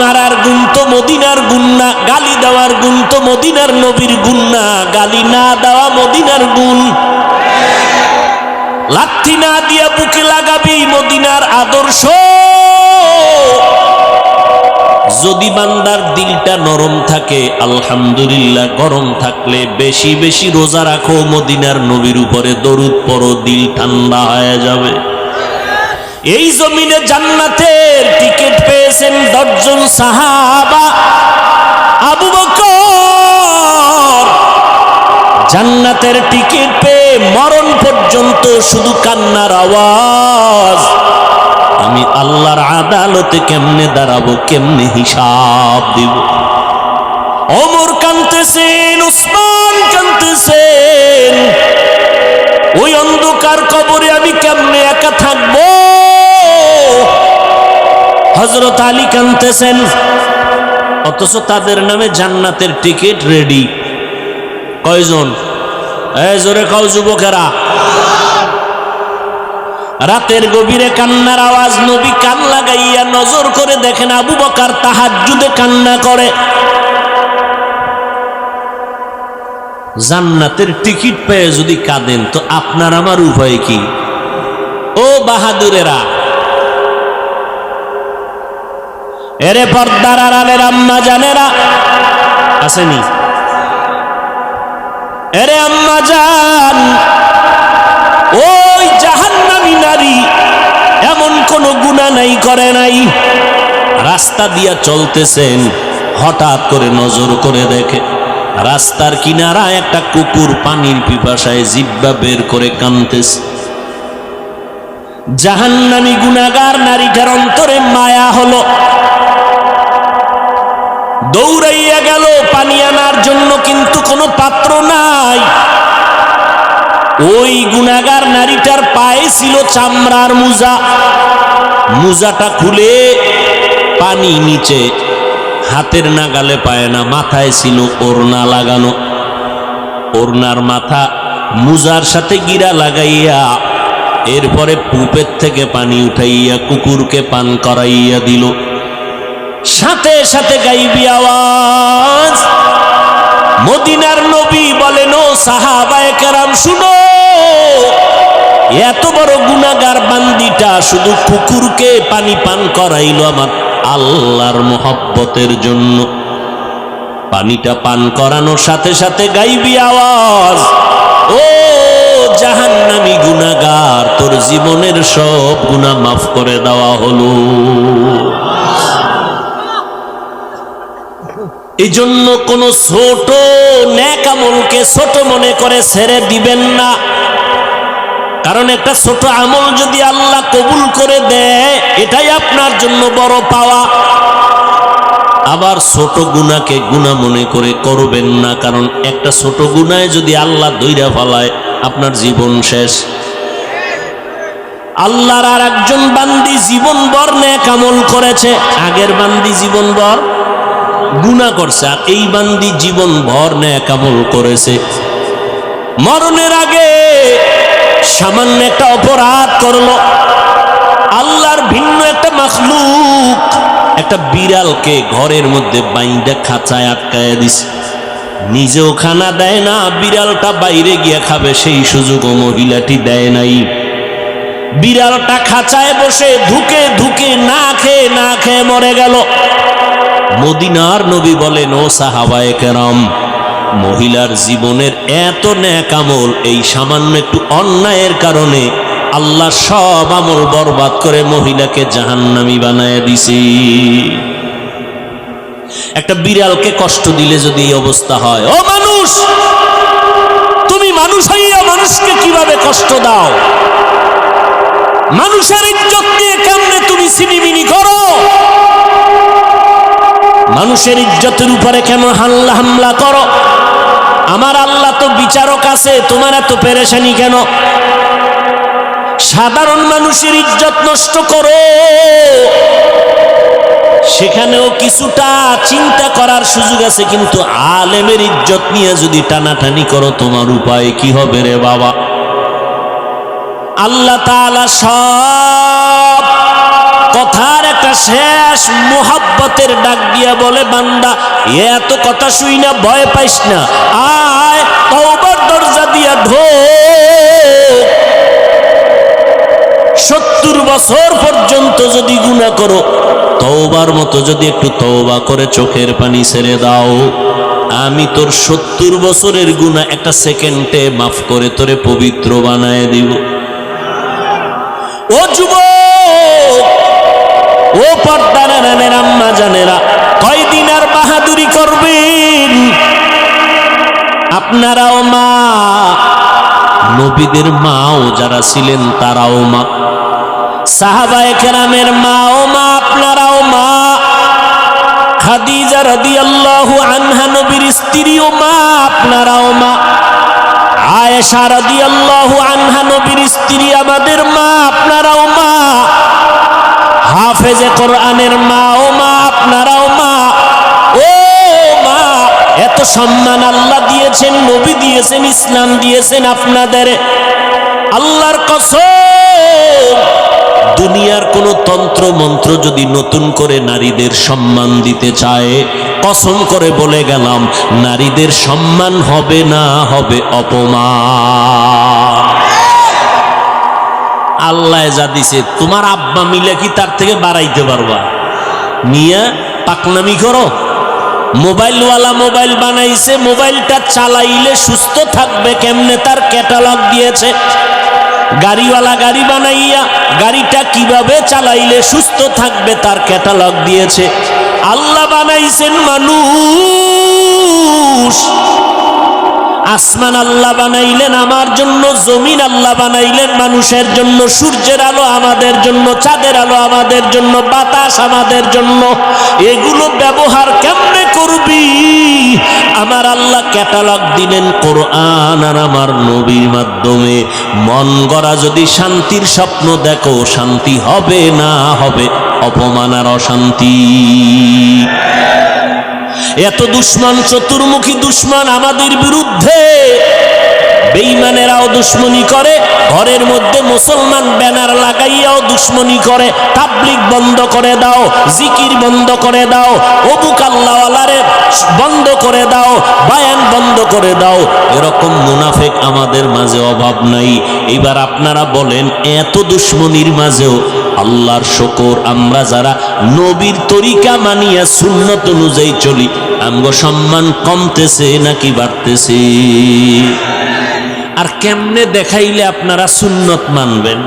মারার গুণ তো মদিনার গুণ না, গালি দেওয়ার গুণ তো মদিনার নবীর গুণ না, গালি না দেওয়া মদিনার গুণ। লাথি না দিয়া বুকে লাগাবি মদিনার আদর্শ। যদি বান্দার দিলটা নরম থাকে, আলহামদুলিল্লাহ গরম থাকলে বেশি বেশি রোজা রাখো, মদিনার নবীর উপরে দরুদ পরো দিল ঠান্ডা হয়ে যাবে। এই জমিনে জান্নাতের টিকিট পেয়েছেন দশজন সাহাবা। আবু বকর জান্নাতের টিকিট পেয়ে মরণ পর্যন্ত শুধু কান্নার আওয়াজ। আমি আল্লাহর আদালতে কেমনে দাঁড়াবো, কেমনে হিসাব দিব? অমর কানতেছেন উসমান কানতেছেন ওই অন্ধকার কবরে আমি কেমনে একা থাকব? হজরত আলী কানতেছেন, অথচ তাদের নামে জান্নাতের টিকিট রেডি। কয়জন? জোরে কও যুবকেরা। রাতের গভীরে কান্নার আওয়াজ, নবী কান লাগাইয়া নজর করে দেখেন আবু বকার তাহাজ্জুদে কান্না করে। জান্নাতের টিকিট পেয়ে যদি কাঁদেন, তো আপনার আমার উপায় কি? ও বাহাদুরেরা এরে পর্দার আড়ালের আম্মা জানেরা। আসেনি। এরে আম্মা জান, ওই জাহান্নামী নারী এমন কোন গুণা নাই, করে নাই। রাস্তা দিয়া চলতেছেন, হঠাৎ করে নজর করে দেখে। রাস্তার কিনারা একটা কুকুর পানির পিপাসায় জিব্বা বের করে কানতেছে। জাহান্নামী গুণাগার দৌড়াইয়া গেল, পানি আনার জন্য কিন্তু কোনো পাত্র নাই। ওই গুণাগার নারীটার পায়ে ছিল চামড়ার মুজা। মুজাটা খুলে পানি নিচে, হাতের নাগালে পায় না, মাথায় ছিল ওড়না লাগানো। ওড়নার মাথা মুজার সাথে গিরা লাগাইয়া, এরপরে পুপের থেকে পানি উঠাইয়া কুকুরকে পান করাইয়া দিল। সাথে সাথে গাইবি আওয়াজ। মদিনার নবী বলেন, ও সাহাবায়ে কেরাম, শুনো। এত বড় গুনাগার বান্দিটা শুধু কুকুরকে পানি পান করাইলো আমার আল্লাহর মোহব্বতের জন্য। পানিটা পান করানোর সাথে সাথে গাইবি আওয়াজ, ও জাহান্নামী গুনাগার তোর জীবনের সব গুনাহ মাফ করে দেওয়া হলো। এই জন্য কোন ছোট ন্যাক আমলকে ছোট মনে করে ছেড়ে দিবেন না। কারণ একটা ছোট আমল যদি আল্লাহ কবুল করে দেয়, এটাই আপনার জন্য বড় পাওয়া। আবার ছোট গুণাকে গুণা মনে করে করবেন না, কারণ একটা ছোট গুণায় যদি আল্লাহ দইরা ফলায়, আপনার জীবন শেষ। আল্লাহর আর একজন বান্দি জীবন বর ন্যাক আমল করেছে, আগের বান্দি জীবন বর গুণা করছে, আর এই বান্দি জীবন ভর ন্যাক আমল করেছে। মরণের আগে সামান্য একটা অপরাধ করল। আল্লাহর ভিন্ন একটা মাখলুক, একটা বিড়ালকে ঘরের মধ্যে বাইন্দা খাঁচায় আটকায় দিছে। নিজেও খানা দেয় না, বিড়ালটা বাইরে গিয়ে খাবে, সেই সুযোগও মহিলাটি দেয় নাই। বিড়ালটা খাঁচায় বসে ধুকে ধুকে না খেয়ে না খেয়ে মরে গেল। মদিনার নবী বলেন, ও সাহাবায়ে কেরাম, মহিলার জীবনের এত ন্যাক আমল, এই সামান্য একটু অন্যায়ের কারণে আল্লাহ সব আমল বরবাদ করে মহিলাকে জাহান্নামি বানায় দিছি। একটা বিড়ালকে কষ্ট দিলে যদি এই অবস্থা হয়, ও মানুষ, তুমি মানুষ হইয়া মানুষকে কীভাবে কষ্ট দাও? মানুষের ইজ্জত নিয়ে কেমনে তুমি সিনিমিনি করো? মানুষের ইজ্জতের উপরে কেন হাল্লা হামলা করো? আমার আল্লাহ তো বিচারক আছে, তোমার এত পেরেশানি কেন? সাধারণ মানুষের ইজ্জত নষ্ট করো। সেখানেও কিছুটা চিন্তা করার সুযোগ আছে, কিন্তু আলেমের ইজ্জত নিয়ে যদি টানাটানি করো, তোমার উপায় কি হবে রে বাবা? আল্লাহ তাআলা সব একটা শেষ মোহাব্বতের ডাক দিয়া বলে, বান্দা এত কথা শুই না, ভয় পাইস না। আয়, তওবার দরজা দিয়া ঢোক। সত্তর বছর পর্যন্ত যদি গুণা করো, তওবার মতো যদি একটু তওবা করে চোখের পানি ছেড়ে দাও। আমি তোর সত্তর বছরের গুণা একটা সেকেন্ডে মাফ করে তোরে পবিত্র বানায় দিব। ও যুবক! ও পর্দানের আম্মা জানেরা, কয়দিন আর বাহাদুরি করবেন? আপনারাও মা, নবীদের মাও যারা ছিলেন তারাও মা। কেরামের মা, আপনারাও মা। খাদিজা আনহা, নবীর মা, আপনারাও মা। আয়েশা রাদিয়াল্লাহু আনহা, নবীর স্ত্রী আমাদের মা, আপনারাও মা। হাফেজে কোরআনের মা, ও মা, আপনারাও মা, ও মা, এত সম্মান আল্লাহ দিয়েছেন, নবী দিয়েছেন, ইসলাম দিয়েছেন আপনাদের। আল্লাহর কসম, দুনিয়ার কোন তন্ত্র মন্ত্র যদি নতুন করে নারীদের সম্মান দিতে চায়, কসম করে বলে গেলাম, নারীদের সম্মান হবে না, হবে অপমান। আল্লাহ যা দিছে, তোমার আব্বা মিলে কি তার থেকে বাড়াইতে পারবা? নিয়া পাকনামি করো। মোবাইলওয়ালা মোবাইল বানাইছে, মোবাইলটা চালাইলে সুস্থ থাকবে, কেমনে তার ক্যাটালগ দিয়েছে? গাড়িওয়ালা গাড়ি বানাইয়া, গাড়িটা কীভাবে চালাইলে সুস্থ থাকবে, তার ক্যাটালগ দিয়েছে। আল্লাহ বানাইছেন মানুষ। আসমান আল্লাহ বানাইলেন, আমার জন্য জমিন আল্লাহ বানাইলেন, মানুষের জন্য সূর্যের আলো আমাদের জন্য, চাঁদের আলো আমাদের জন্য, বাতাস আমাদের জন্য। এগুলো ব্যবহার কেমনে করবি? আমার আল্লাহ ক্যাটালগ দিলেন কোরআন আর আমার নবীর মাধ্যমে। মন গড়া যদি শান্তির স্বপ্ন দেখো, শান্তি হবে না হবে অপমান আর অশান্তি। এত দুশ্মন, চতুর্মুখী দুশ্মন আমাদের বিরুদ্ধে। বেইমানেরাও দুশ্মনী করে, ঘরের মধ্যে মুসলমান ব্যানার লাগাইয়াও দুশ্মনী করে। তাবলিক বন্ধ করে দাও, জিকির বন্ধ করে দাও অবু কাল্লাওয়ালারে বন্ধ করে দাও, বায়ান বন্ধ করে দাও। এরকম মুনাফেক আমাদের মাঝে অভাব নাই। এবার আপনারা বলেন, এত দুশ্মনির মাঝেও আল্লাহর শকর, আমরা যারা নবীর তরিকা মানিয়া সুন্নত অনুযায়ী চলি, আমগো সম্মান কমতেছে নাকি বাড়তেছে? আর কেমনে দেখাইলে আপনারা সুন্নত মানবেন?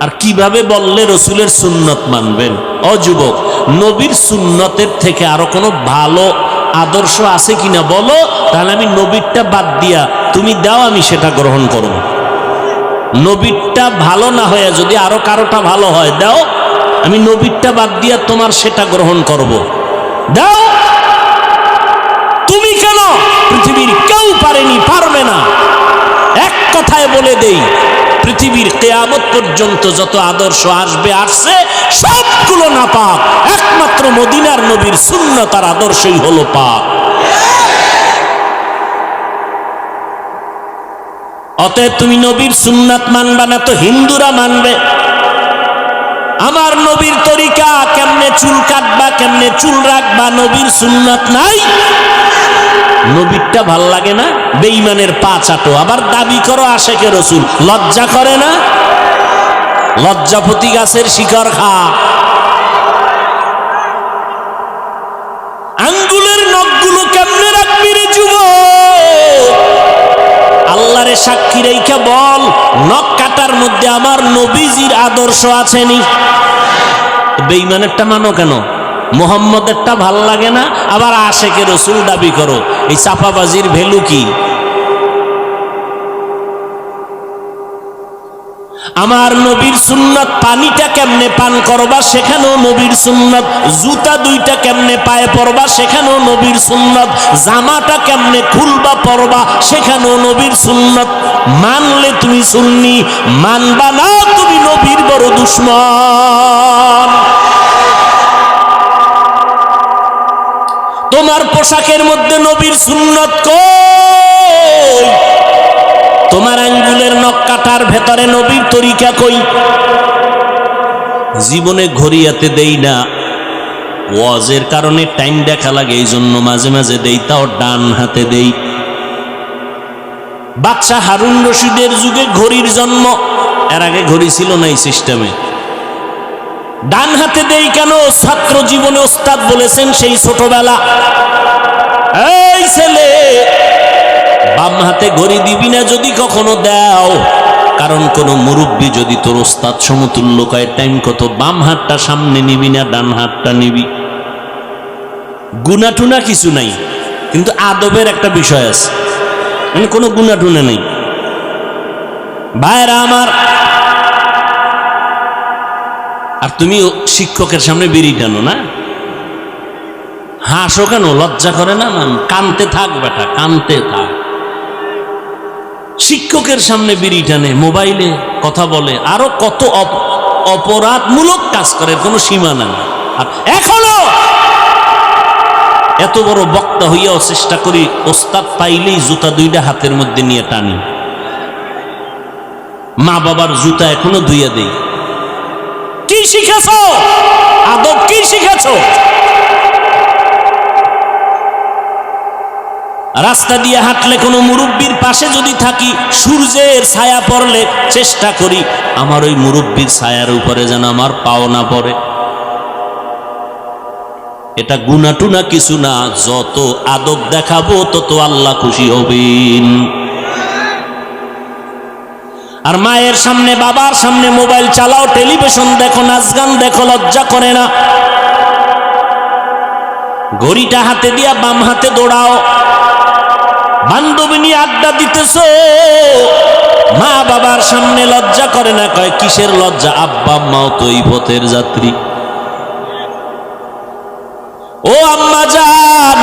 আর কীভাবে বললে রসুলের সুন্নত মানবেন? অযুবক নবীর সুন্নতের থেকে আরও কোনো ভালো আদর্শ আছে কিনা বলো? তাহলে আমি নবীরটা বাদ দিয়া তুমি দাও, আমি সেটা গ্রহণ করব। নবীরটা ভালো না হয়ে যদি আরও কারোটা ভালো হয়, দাও। আমি নবীরটা বাদ দিয়া তোমার সেটা গ্রহণ করব। দাও। তুমি কেন পৃথিবীর কেউ পারেনি, পারবে না। এক কথায় বলে দেই, পৃথিবীর কেয়ামত পর্যন্ত যত আদর্শ আসবে, আসছে, সবগুলো না পাক একমাত্র মদিনার নবীর শূন্য তার আদর্শই হলো পাক। অতএব তুমি নবীর সুন্নাত মানবা না তো হিন্দুরা মানবে। আমার নবীর তরিকা কেমনে চুল কাটবা, কেমনে চুল রাখবা, নবীর সুন্নাত নাই। নবীরটা ভালো লাগে না? বেইমানের পা চাটো। আবার দাবি করো আশেকে রসুল, লজ্জা করে না? লজ্জাপতি গাছের শিকড় খা। সাক্ষী রেখে বল, নখ কাটার মধ্যে আমার নবীজির আদর্শ আছেনি। বেইমানেরটা মানো কেন? মোহাম্মদেরটা ভালো লাগে না, আবার আশেকে রসুল দাবি করো, এই চাপাবাজির ভ্যালু কি? আমার নবীর সুন্নত পানিটা কেমনে পান করবা সেখানেও নবীর সুন্নত, জুতা দুইটা কেমনে পায়ে পরবা সেখানেও নবীর সুন্নত, জামাটা কেমনে খুলবা পরবা সেখানেও নবীর সুন্নত। মানলে তুমি সুন্নি, মানবা না তুমি নবীর বড় দুশ্মন। তোমার পোশাকের মধ্যে নবীর সুন্নত কই? তোমার আঙ্গুলের নখ কাটার ভেতরে নবীর তরিকা কই? জীবনে ঘড়িয়াতে দেই না। ওয়াজের কারণে টাইম দেখা লাগে এই জন্য মাঝে মাঝে দেই, তাও ডান হাতে দেই। বাচ্চা হারুন রশিদের যুগে ঘড়ির জন্ম, এর আগে ঘড়ি ছিল না এই সিস্টেমে। ডান হাতে দেই কেন? ছাত্র জীবনে ওস্তাদ বলেছেন সেই ছোটবেলা। এই ছেলে বাম হাতে ঘড়ি দিবি না যদি কখনো দাও। কারণ কোন মুরব্বী যদি তোর ওস্তাদ সমতুল্য কয়, টাইম কত? বাম হাতটা সামনে নিবি না, ডান হাতটা নিবি? গুনাটুনা কিছু নাই, কিন্তু আদবের একটা বিষয় আছে। মানে কোনো গুনাটুনা নেই। ভাইরা আমার, আর তুমি শিক্ষকের সামনে বেরিয়ে টানো না? হাসো কেন? লজ্জা করে না কানতে থাক বেটা, কানতে থাক। শিক্ষকের সামনে বিড়ি টানে, মোবাইলে কথা বলে। আরও কত অপ- অপরাধমূলক কাজ করে কোনো সীমা নাই। আর এখনও এত বড় বক্তা হইয়াও চেষ্টা করি, ওস্তাদ পাইলেই জুতা দুইটা হাতের মধ্যে নিয়ে টানি। মা বাবার জুতা এখনও ধুইয়া দেই। কি শিখেছ? আদব কি শিখেছ? রাস্তা দিয়ে হাঁটলে কোনো মুরব্বীর পাশে যদি থাকি, সূর্যের ছায়া পড়লে চেষ্টা করি, আমার ওই মুরব্বীর ছায়ার উপরে যেন আমার পাও না পড়ে। এটা গুনাটুনা কিছু না, যত আদব দেখাবো, তত আল্লাহ খুশি হবেন। আর মায়ের সামনে, বাবার সামনে মোবাইল চালাও, টেলিভিশন দেখো নাচ গান দেখো, লজ্জা করে না। ঘড়িটা হাতে দিয়া বাম হাতে দৌড়াও। বান্ধবী নিয়ে আড্ডা দিতেছ? মা বাবার সামনে লজ্জা করে না? কয়, কিসের লজ্জা? আব্বা আম্মাও তো এই পথের যাত্রী। ও আম্মা যান,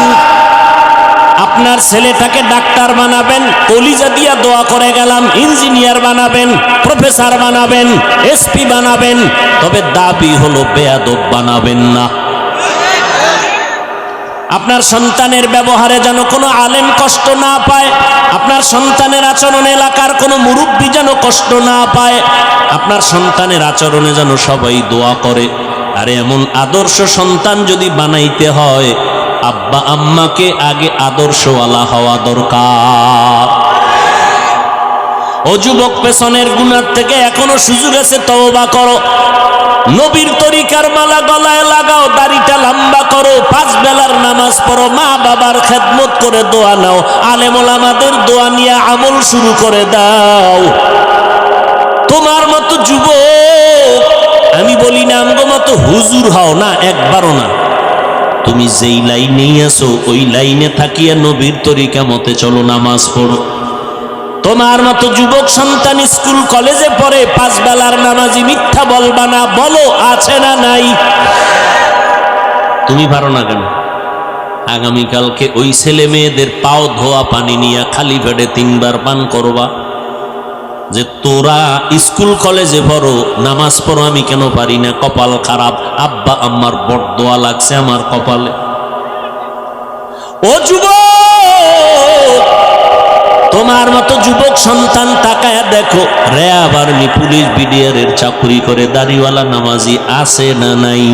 আপনার ছেলেটাকে ডাক্তার বানাবেন, কলিজা দিয়া দোয়া করে গেলাম, ইঞ্জিনিয়ার বানাবেন, প্রফেসর বানাবেন, এসপি বানাবেন, তবে দাবি হলো বেয়াদব বানাবেন না। আপনার সন্তানের ব্যবহারে যেন কোনো আলেম কষ্ট না পায়, আপনার সন্তানের আচরণ এলাকার কোনো মুরব্বী যেন কষ্ট না পায়, আপনার সন্তানের আচরণে যেন সবাই দোয়া করে। আর এমন আদর্শ সন্তান যদি বানাইতে হয়, আব্বা আম্মাকে আগে আদর্শওয়ালা হওয়া দরকার। ও যুবক পেছনের গুণার থেকে এখনও সুযোগ আছে, তওবা করো। নবীর তরিকার মালা গলায় লাগাও, দাড়িটা লম্বা করো, পাঁচ বেলার নামাজ পড়ো, মা বাবার খেদমত করে দোয়া নাও, আলেমল আমাদের দোয়া নিয়ে আমল শুরু করে দাও। তোমার মতো যুব আমি বলি না আমগো মতো হুজুর হও না, একবারও না। তুমি যেই লাইনেই আছো, ওই লাইনে থাকিয়া নবীর তরিকা মতে চলো, নামাজ পড়ো। তোমার মতো যুবক সন্তান স্কুল কলেজে পড়ে পাঁচ বেলার নামাজি মিথ্যা বলবা না বলো আছে না নাই? তুমি পারো না কেন? আগামীকালকে ওই ছেলে মেয়েদের পাও ধোয়া পানি নিয়ে খালি পেটে তিনবার পান করবা যে তোরা স্কুল কলেজে পড়ো নামাজ পড়ো আমি কেন পারি না? কপাল খারাপ। আব্বা আমার বড় দোয়া লাগছে আমার কপালে। ও যুবক! তোমার মতো যুবক সন্তান তাকায় দেখো। র্যাব আর্মি পুলিশ বিডিআরের চাকরি করে দাড়িওয়ালা নামাজি আছে না নাই?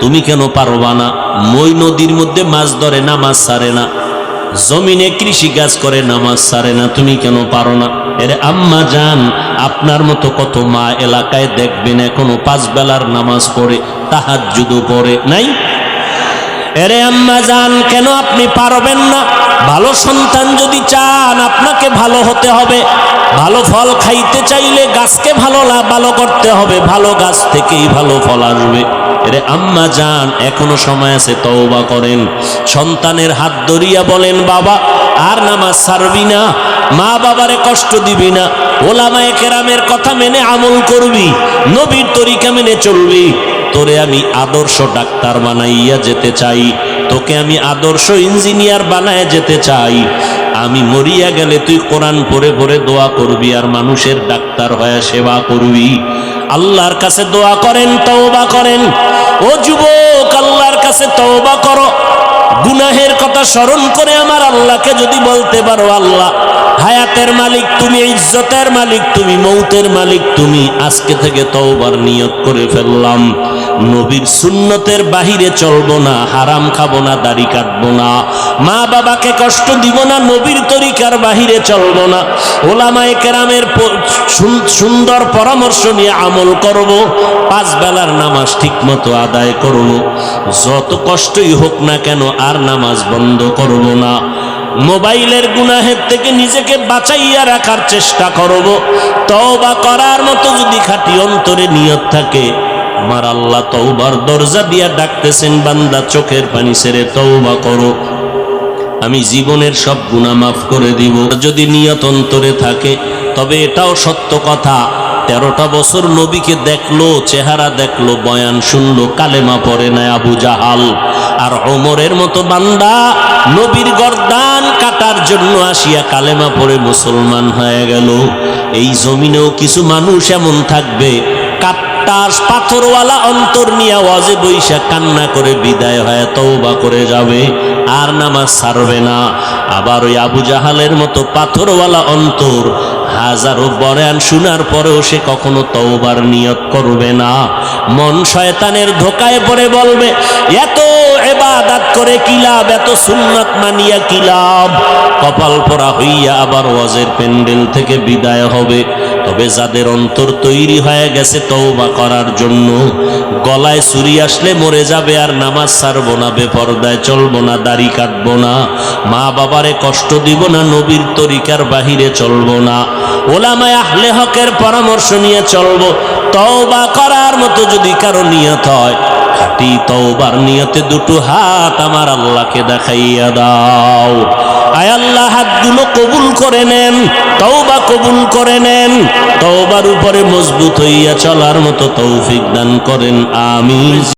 তুমি কেন পারবা না? মই নদীর মধ্যে মাছ ধরে, নামাজ সারে না। জমিনে কৃষি কাজ করে, নামাজ সারে না। তুমি কেন পারো না? এরে আম্মা যান আপনার মতো কত মা এলাকায় দেখবেন এখনও পাঁচ বেলার নামাজ পড়ে তাহার পড়ে, নাই? এরে আম্মা যান কেন আপনি পারবেন না? ভালো সন্তান যদি চান, আপনাকে ভালো হতে হবে। ভালো ফল খাইতে চাইলে গাছকে ভালো লা- ভালো করতে হবে। ভালো গাছ থেকেই ভালো ফল আসবে। এরে আম্মা যান এখনও সময় আছে, তওবা করেন। সন্তানের হাত ধরিয়া বলেন, বাবা, আর নামাজ ছাড়বি না। মা বাবারে কষ্ট দিবি না। ওলামায়ে কেরামের কথা মেনে আমল করবি। নবীর তরিকা মেনে চলবি। তোরে আমি আদর্শ ডাক্তার বানাইয়া যেতে চাই। তোকে আমি আদর্শ ইঞ্জিনিয়ার বানায় যেতে চাই। আমি মরিয়া গেলে তুই কোরআন পড়ে পড়ে দোয়া করবি আর মানুষের ডাক্তার হয়ে সেবা করবি। আল্লাহর কাছে দোয়া করেন, তওবা করেন। ও যুবক, আল্লাহর কাছে তওবা করো। গুনাহের কথা স্মরণ করে আমার আল্লাহকে যদি বলতে পারো, আল্লাহ হায়াতের মালিক তুমি, ইজ্জতের মালিক তুমি, মৌতের মালিক তুমি। আজকে থেকে তওবার নিয়ত করে ফেললাম। নবীর সুন্নতের বাহিরে চলবো না, হারাম খাব না, দাড়ি কাটবো না। মা বাবাকে কষ্ট দিব না, নবীর তরিকার বাহিরে চলবো না। ওলামায়ে কেরামের সুন্দর পরামর্শ নিয়ে আমল করব। পাঁচ বেলার নামাজ ঠিকমতো আদায় করব। যত কষ্টই হোক না কেন, আর নামাজ বন্ধ করব না। মোবাইলের গুনাহের থেকে নিজেকে বাঁচাইয়া রাখার চেষ্টা করব। তওবা করার মতো যদি খাঁটি অন্তরে নিয়ত থাকে, আমার আল্লাহ তওবার দরজা দিয়া ডাকতেছেন, বান্দা চোখের পানি ছেড়ে তওবা করো। আমি জীবনের সব গুণা মাফ করে দিব। যদি নিয়ত অন্তরে থাকে, তবে এটাও সত্য কথা, তেরোটা বছর নবীকে দেখল, চেহারা দেখল, বয়ান শুনলো, কালেমা পড়ে নাই আবু জাহাল। আর ওমরের মতো বান্দা নবীর গর্দান কাটার জন্য আসিয়া কালেমা পরে মুসলমান হয়ে গেল। এই জমিনেও কিছু মানুষ এমন থাকবে কাট্টাস পাথরওয়ালা অন্তর নিয়ে ওয়াজে বৈশা কান্না করে বিদায় হয় তওবা করে যাবে, আর নামাজ ছাড়বে না। আবার ওই আবু জাহালের মতো পাথরওয়ালা অন্তর হাজারো বয়ান শোনার পরেও সে কখনো তওবার নিয়ত করবে না। মন শয়তানের ধোকায় পড়ে বলবে, এত এবাদাত করে কি লাভ, এত সুন্নাত মানিয়া কি লাভ? কপাল পরা হইয়া আবার ওয়াজের প্যান্ডেল থেকে বিদায় হবে। তবে যাদের অন্তর তৈরি হয়ে গেছে তওবা করার জন্য, গলায় ছুরি আসলে মরে যাবে আর নামাজ ছাড়বো না, বেপরদায় চলবো না, দাড়ি কাটবো না, মা বাবারে কষ্ট দিব না, নবীর তরিকার বাহিরে চলবো না, ওলামায় আহলে হকের পরামর্শ নিয়ে চলবো, তওবা করার মতো যদি কারও নিয়ত হয় খাটি তওবার নিয়তে দুটো হাত আমার আল্লাহকে দেখাইয়া দাও। আয় আল্লাহ, হাতগুলো কবুল করে নেন, তওবা কবুল করে নেন, তওবার উপরে মজবুত হইয়া চলার মতো তৌফিক দান করেন, আমিন।